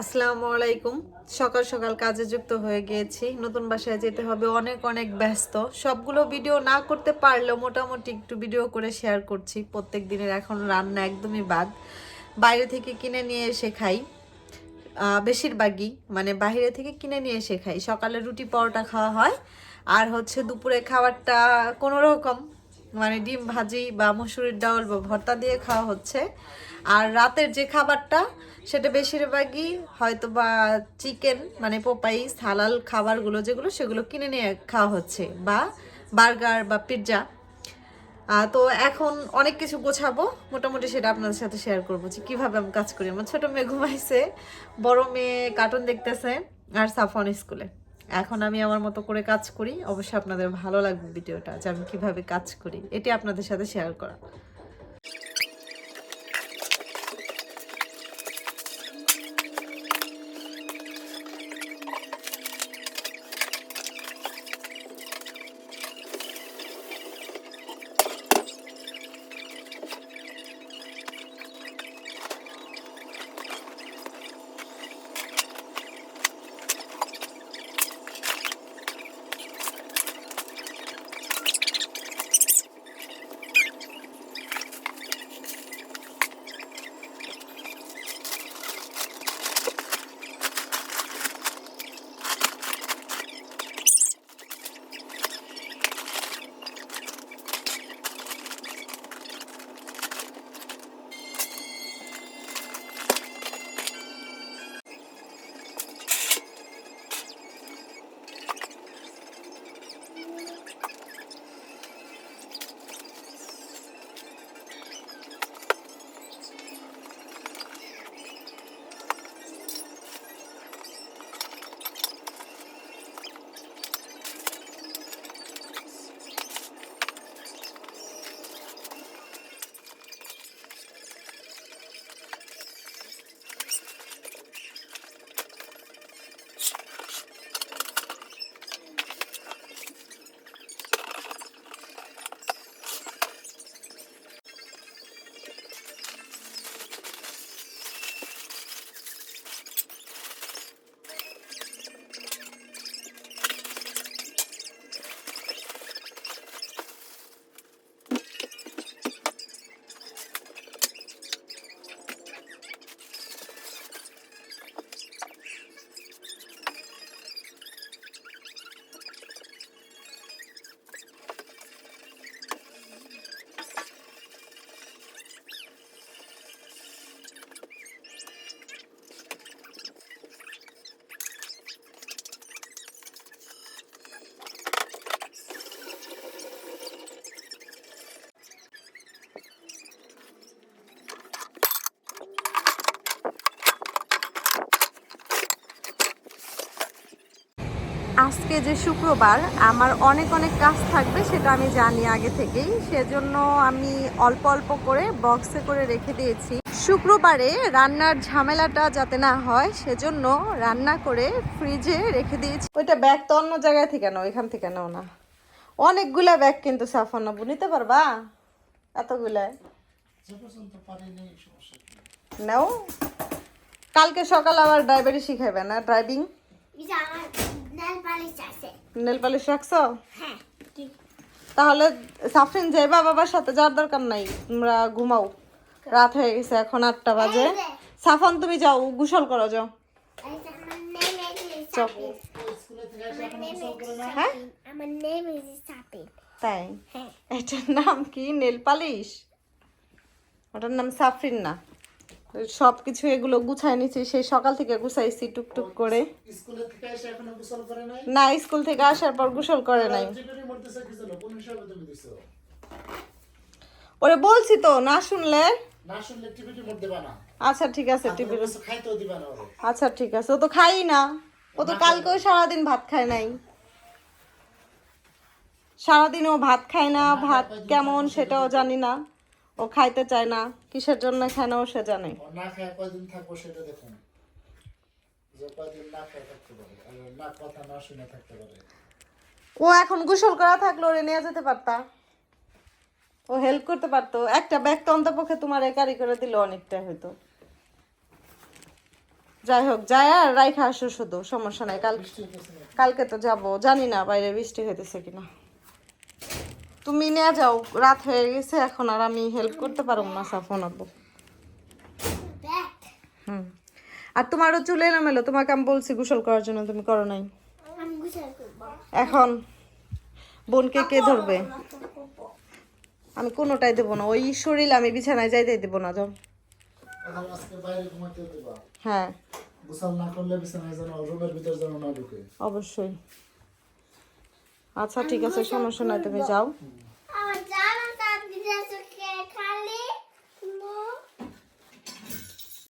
আসসালামু আলাইকুম। সকাল সকাল কাজে যুক্ত হয়ে গিয়েছি। নতুন বাসায় যেতে হবে, অনেক অনেক ব্যস্ত। সবগুলো ভিডিও না করতে পারলেও মোটামুটি একটু ভিডিও করে শেয়ার করছি। প্রত্যেক দিনের এখন রান্না একদমই বাদ। বাইরে থেকে কিনে নিয়ে এসে খাই। বেশিরভাগই মানে বাইরে থেকে কিনে নিয়ে এসে খাই। সকালে রুটি পরোটা খাওয়া হয়, আর হচ্ছে দুপুরে খাবারটা কোনো রকম মানে ডিম ভাজি বা মসুরির ডাল বা ভর্তা দিয়ে খাওয়া হচ্ছে। আর রাতের যে খাবারটা সেটা বেশিরভাগই হয়তো বা চিকেন মানে পোপাইস হালাল খাবারগুলো যেগুলো, সেগুলো কিনে নিয়ে খাওয়া হচ্ছে, বা বার্গার বা পিৎজা। তো এখন অনেক কিছু গোছাবো, মোটামুটি সেটা আপনাদের সাথে শেয়ার করব যে কীভাবে আমি কাজ করি। আমার ছোটো মেয়ে ঘুমাইছে, বড় মেয়ে কার্টুন দেখতেছে, আর সাফন স্কুলে। এখন আমি আমার মতো করে কাজ করি, অবশ্যই আপনাদের ভালো লাগবে ভিডিওটা, যে আমি কীভাবে কাজ করি, এটি আপনাদের সাথে শেয়ার করা। আজকে যে শুক্রবার আমার অনেক অনেক কাজ থাকবে সেটা আমি জানি আগে থেকেই। সেজন্য আমি অল্প অল্প করে বক্সে করে রেখে দিয়েছি। শুক্রবারে রান্নার ঝামেলাটা যাতে না হয় সেজন্য রান্না করে ফ্রিজে রেখে দিয়েছি। ওইটা ব্যাগ তো অন্য জায়গায় থেকে নাও এখান থেকে নাও না। অনেকগুলা ব্যাগ কিন্তু সাফান নেব নিতে পারবা? এতগুলা? নাও। কালকে সকাল আবার ড্রাইভারি শিখাইবে না ড্রাইভিং নেল পালিশ আছে। নেল পালিশ রাখছো? হ্যাঁ তাহলে সাফরিন যাইবা বাবার সাথে যাওয়ার দরকার নাই তোমরা ঘুমাও। রাত হয়ে গেছে এখন আটটা বাজে। সাফন তুমি যাও গোসল করো যাও। হ্যাঁ? তাই? হ্যাঁ। এটার নাম কি? Nail polish? ওটার নাম সাফরিন না। সব কিছু এগুলো গুছায় নিছি সেই সকাল থেকে গুছাইছি টুকটুক করে। না স্কুল থেকে আসার পর গোসল করে নাই। টিভির ওরে বলছি তো না শুনলে? টিভির আচ্ছা ঠিক আছে টিভি কিছু খাইতেও দিবা না ওরে। আচ্ছা ঠিক আছে ও তো খাই না। ও তো কালকেও সারাদিন ভাত খায় নাই। সারাদিন ও ভাত খায় না ভাত কেমন সেটাও জানি না। ও খাইতে চায় না কিসের জন্য খায় না ও সে জানে। না খায় কয়দিন থাকব সেটা দেখুন। যে কয়দিন না খায় থাকতে পারে আর না কথা না শুনে থাকতে পারে। ও এখন গোসল করা থাকল ওরে নিয়ে যেতে পারতা। ও হেল্প করতে পারতো। একটা ব্যাগ তো অন্তপক্ষে তোমার একারি করে দিলে অনেকটা হয়তো। যাই হোক যাই আর রাইখা আসো শুধু সমস্যা নাই। কাল কালকে তো যাব। জানি না বাইরে বৃষ্টি হইতেছে কিনা। তুমি নিয়ে যাও রাত হয়ে গেছে এখন আর আমি হেল্প করতে পারব না সাফন ব্যাগ হুম। আর তোমারও চুলে এলোমেলো তোমাকে আমি বলছি গোসল করার জন্য তুমি করো নাই। আমি গুছাই করব। এখন বোনকে কে ধরবে? আমি কোনোটাই দেবো না ওই শরীর আমি বিছানায় যাইতে দেবো না যাও। এখন আজকে বাইরে ঘুমাতে দেবা? হ্যাঁ। গোসল না করলে বিছানায় যেন রুমের ভিতর যেন না ঢুকে। অবশ্যই। আচ্ছা ঠিক আছে সমস্যা নাই তুমি যাও